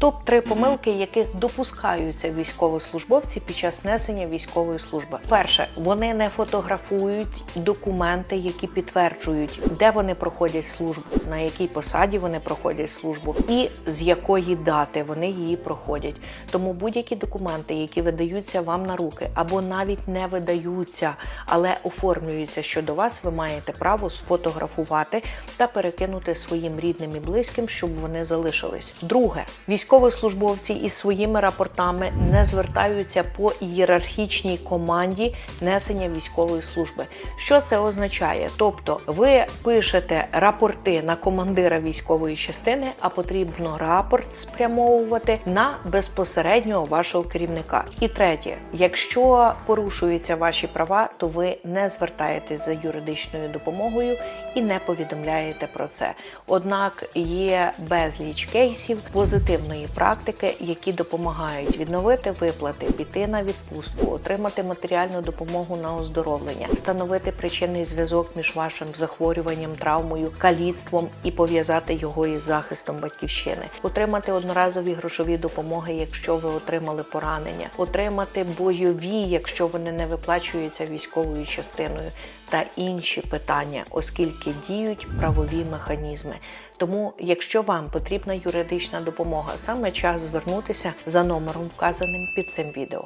Топ 3 помилки, яких допускаються військовослужбовці під час несення військової служби. Перше, вони не фотографують документи, які підтверджують, де вони проходять службу, на якій посаді вони проходять службу, і з якої дати вони її проходять. Тому будь-які документи, які видаються вам на руки, або навіть не видаються, але оформлюються щодо вас, ви маєте право сфотографувати та перекинути своїм рідним і близьким, щоб вони залишились. Друге, військовослужбовці із своїми рапортами не звертаються по ієрархічній команді несення військової служби. Що це означає? Тобто, ви пишете рапорти на командира військової частини, а потрібно рапорт спрямовувати на безпосереднього вашого керівника. І третє, якщо порушуються ваші права, то ви не звертаєтесь за юридичною допомогою і не повідомляєте про це. Однак є безліч кейсів позитивної практики, які допомагають відновити виплати, піти на відпустку, отримати матеріальну допомогу на оздоровлення, встановити причинний зв'язок між вашим захворюванням, травмою, каліцтвом і пов'язати його із захистом батьківщини, отримати одноразові грошові допомоги, якщо ви отримали поранення, отримати бойові, якщо вони не виплачуються військовою частиною, та інші питання, оскільки діють правові механізми. Тому, якщо вам потрібна юридична допомога, саме час звернутися за номером, вказаним під цим відео.